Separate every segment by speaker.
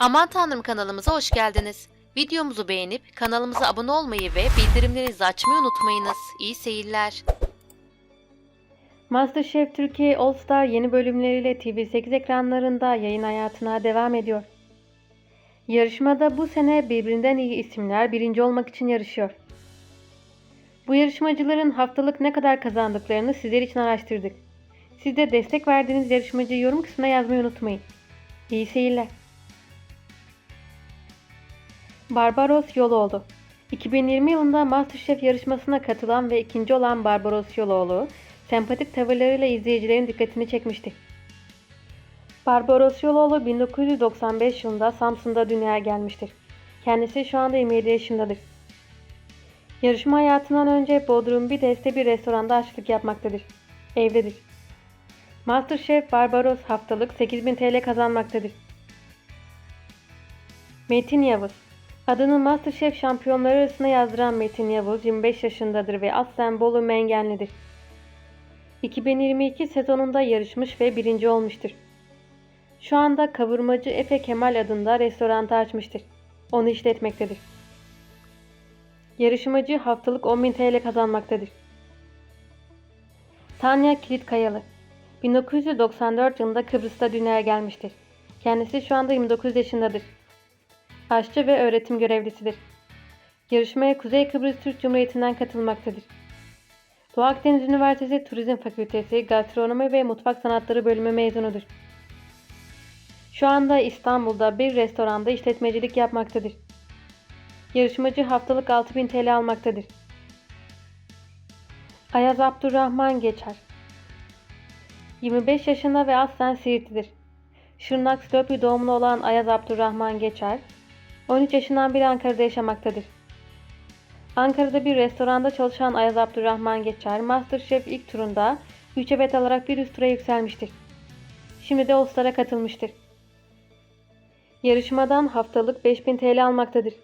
Speaker 1: Aman Tanrım kanalımıza hoş geldiniz. Videomuzu beğenip kanalımıza abone olmayı ve bildirimlerinizi açmayı unutmayınız. İyi seyirler.
Speaker 2: MasterChef Türkiye All Star yeni bölümleriyle TV8 ekranlarında yayın hayatına devam ediyor. Yarışmada bu sene birbirinden iyi isimler birinci olmak için yarışıyor. Bu yarışmacıların haftalık ne kadar kazandıklarını sizler için araştırdık. Siz de destek verdiğiniz yarışmacıyı yorum kısmına yazmayı unutmayın. İyi seyirler. Barbaros Yoloğlu 2020 yılında MasterChef yarışmasına katılan ve ikinci olan Barbaros Yoloğlu, sempatik tavırlarıyla izleyicilerin dikkatini çekmişti. Barbaros Yoloğlu 1995 yılında Samsun'da dünyaya gelmiştir. Kendisi şu anda 27 yaşındadır. Yarışma hayatından önce Bodrum Bides'te bir restoranda aşçılık yapmaktadır. Evlidir. Masterchef Barbaros haftalık 8000 TL kazanmaktadır. Metin Yavuz Adını Masterchef şampiyonları arasına yazdıran Metin Yavuz 25 yaşındadır ve aslen Bolu Mengenlidir. 2022 sezonunda yarışmış ve birinci olmuştur. Şu anda kavurmacı Efe Kemal adında restorantı açmıştır. Onu işletmektedir. Yarışmacı haftalık 10.000 TL kazanmaktadır. Tanya Kilitkayalı 1994 yılında Kıbrıs'ta dünyaya gelmiştir. Kendisi şu anda 29 yaşındadır. Aşçı ve öğretim görevlisidir. Yarışmaya Kuzey Kıbrıs Türk Cumhuriyeti'nden katılmaktadır. Doğu Akdeniz Üniversitesi Turizm Fakültesi Gastronomi ve Mutfak Sanatları bölümü mezunudur. Şu anda İstanbul'da bir restoranda işletmecilik yapmaktadır. Yarışmacı haftalık 6000 TL almaktadır. Ayaz Abdurrahman Geçer 25 yaşında ve aslen Siirtlidir. Şırnak Stöpü doğumlu olan Ayaz Abdurrahman Geçer, 13 yaşından beri Ankara'da yaşamaktadır. Ankara'da bir restoranda çalışan Ayaz Abdurrahman Geçer, Masterchef ilk turunda 3 evet alarak bir üst tura yükselmiştir. Şimdi de All-Star'a katılmıştır. Yarışmadan haftalık 5000 TL almaktadır.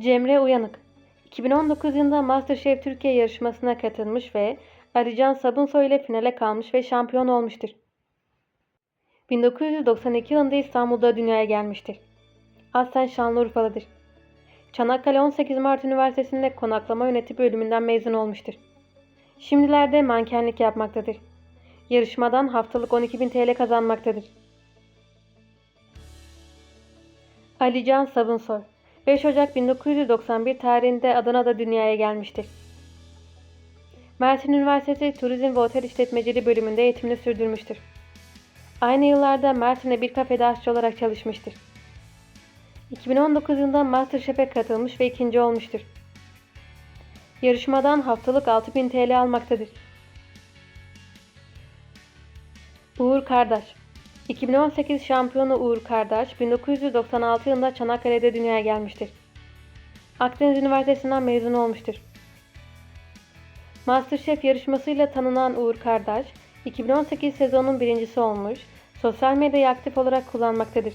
Speaker 2: Cemre Uyanık 2019 yılında Masterchef Türkiye yarışmasına katılmış ve Arican Sabunsoy ile finale kalmış ve şampiyon olmuştur. 1992 yılında İstanbul'da dünyaya gelmiştir. Aslen Şanlıurfalıdır. Çanakkale 18 Mart Üniversitesi'nde konaklama yönetimi bölümünden mezun olmuştur. Şimdilerde mankenlik yapmaktadır. Yarışmadan haftalık 12.000 TL kazanmaktadır. Alican Sabunsoy 5 Ocak 1991 tarihinde Adana'da dünyaya gelmiştir. Mersin Üniversitesi Turizm ve Otel İşletmeciliği bölümünde eğitimini sürdürmüştür. Aynı yıllarda Mersin'de bir kafede aşçı olarak çalışmıştır. 2019 yılında Masterchef'e katılmış ve ikinci olmuştur. Yarışmadan haftalık 6000 TL almaktadır. Uğur Kardaş 2018 şampiyonu Uğur Kardaş 1996 yılında Çanakkale'de dünyaya gelmiştir. Akdeniz Üniversitesi'nden mezun olmuştur. Masterchef yarışmasıyla tanınan Uğur Kardaş, 2018 sezonun birincisi olmuş, sosyal medyayı aktif olarak kullanmaktadır.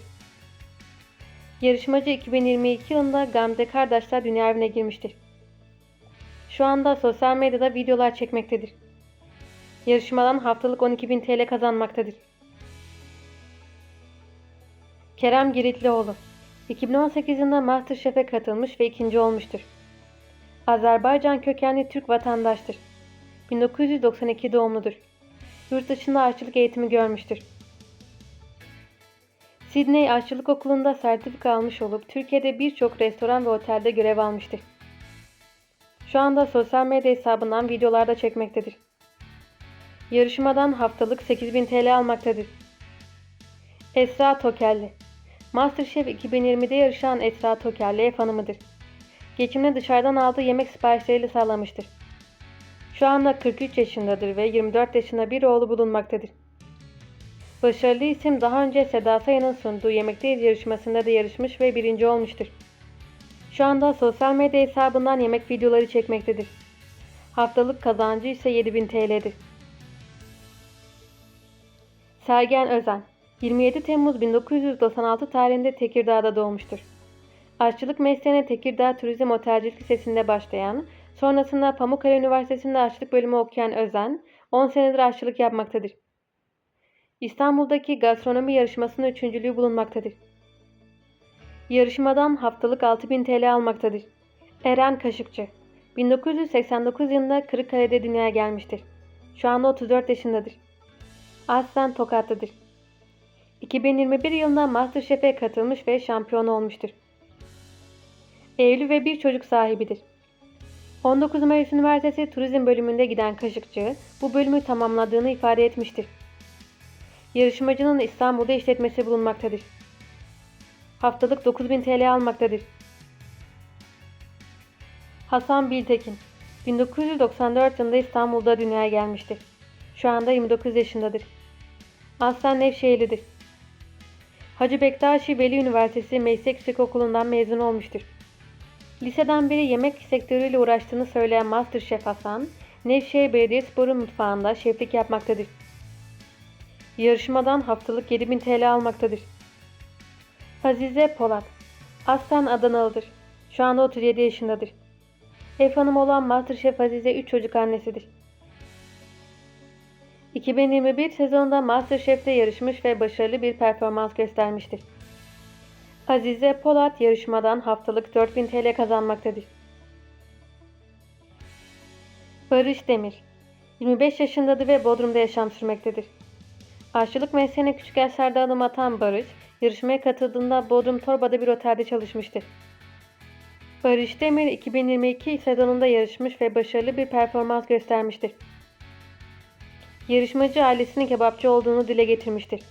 Speaker 2: Yarışmacı 2022 yılında Gamze Kardeşler dünya evine girmiştir. Şu anda sosyal medyada videolar çekmektedir. Yarışmadan haftalık 12.000 TL kazanmaktadır. Kerem Giritlioğlu 2018 yılında Masterchef'e katılmış ve ikinci olmuştur. Azerbaycan kökenli Türk vatandaştır. 1992 doğumludur. Yurt dışında aşçılık eğitimi görmüştür. Sydney Aşçılık Okulu'nda sertifika almış olup Türkiye'de birçok restoran ve otelde görev almıştır. Şu anda sosyal medya hesabından videolarda çekmektedir. Yarışmadan haftalık 8000 TL almaktadır. Esra Tokelli Masterchef 2020'de yarışan Esra Tokelli ev hanımıdır. Geçimini dışarıdan aldığı yemek siparişleriyle sağlamıştır. Şu anda 43 yaşındadır ve 24 yaşında bir oğlu bulunmaktadır. Başarılı isim daha önce Seda Sayan'ın sunduğu Yemekteyiz yarışmasında da yarışmış ve birinci olmuştur. Şu anda sosyal medya hesabından yemek videoları çekmektedir. Haftalık kazancı ise 7000 TL'dir. Sergen Özen 27 Temmuz 1996 tarihinde Tekirdağ'da doğmuştur. Aşçılık mesleğine Tekirdağ Turizm Otelcilik Lisesi'nde başlayan, sonrasında Pamukkale Üniversitesi'nde aşçılık bölümü okuyan Özen, 10 senedir aşçılık yapmaktadır. İstanbul'daki gastronomi yarışmasının üçüncülüğü bulunmaktadır. Yarışmadan haftalık 6000 TL almaktadır. Eren Kaşıkçı 1989 yılında Kırıkkale'de dünyaya gelmiştir. Şu anda 34 yaşındadır. Aslen Tokatlıdır. 2021 yılında Masterchef'e katılmış ve şampiyon olmuştur. Evli ve bir çocuk sahibidir. 19 Mayıs Üniversitesi Turizm bölümünde giden Kaşıkçı bu bölümü tamamladığını ifade etmiştir. Yarışmacının İstanbul'da işletmesi bulunmaktadır. Haftalık 9000 TL almaktadır. Hasan Biltekin 1994 yılında İstanbul'da dünyaya gelmiştir. Şu anda 29 yaşındadır. Aslen Nevşehirlidir. Hacı Bektaşi Veli Üniversitesi Meslek Yüksek Okulu'ndan mezun olmuştur. Liseden beri yemek sektörüyle uğraştığını söyleyen Masterchef Hasan, Nevşehir Belediyespor'un mutfağında şeflik yapmaktadır. Yarışmadan haftalık 7000 TL almaktadır. Azize Polat, aslen Adanalıdır. Şu anda 37 yaşındadır. Ev hanımı olan Masterchef Azize 3 çocuk annesidir. 2021 sezonunda Masterchef'te yarışmış ve başarılı bir performans göstermiştir. Azize Polat yarışmadan haftalık 4000 TL kazanmaktadır. Barış Demir 25 yaşındadır ve Bodrum'da yaşam sürmektedir. Aşçılık mesleğine küçük yaşlarda adım atan Barış, yarışmaya katıldığında Bodrum Torba'da bir otelde çalışmıştır. Barış Demir 2022 sezonunda yarışmış ve başarılı bir performans göstermiştir. Yarışmacı ailesinin kebapçı olduğunu dile getirmiştir.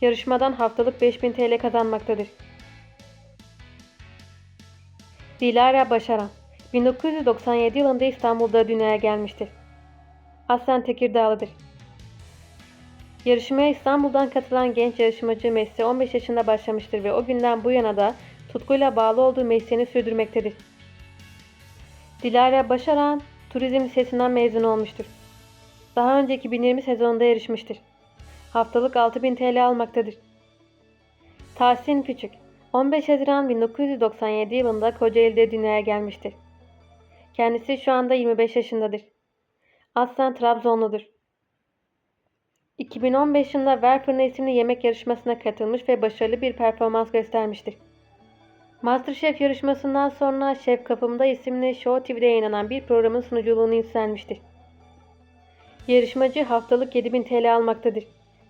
Speaker 2: Yarışmadan haftalık 5000 TL kazanmaktadır. Dilara Başaran 1997 yılında İstanbul'da dünyaya gelmiştir. Aslen Tekirdağlıdır. Yarışmaya İstanbul'dan katılan genç yarışmacı mesleğe 15 yaşında başlamıştır ve o günden bu yana da tutkuyla bağlı olduğu mesleğini sürdürmektedir. Dilara Başaran, Turizm Lisesi'nden mezun olmuştur. Daha önceki 2020 sezonunda yarışmıştır. Haftalık 6000 TL almaktadır. Tahsin Küçük 15 Haziran 1997 yılında Kocaeli'de dünyaya gelmiştir. Kendisi şu anda 25 yaşındadır. Aslen Trabzonludur. 2015 yılında Ver Fırını isimli yemek yarışmasına katılmış ve başarılı bir performans göstermiştir. Masterchef yarışmasından sonra Şef Kapımda isimli Show TV'de yayınlanan bir programın sunuculuğunu üstlenmiştir. Yarışmacı haftalık 7000 TL almaktadır.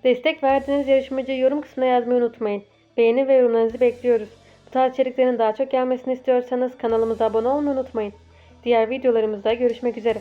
Speaker 2: Destek verdiğiniz yarışmacı yorum kısmına yazmayı unutmayın. Beğeni ve yorumlarınızı bekliyoruz. Bu tarz içeriklerin daha çok gelmesini istiyorsanız kanalımıza abone olmayı unutmayın. Diğer videolarımızda görüşmek üzere.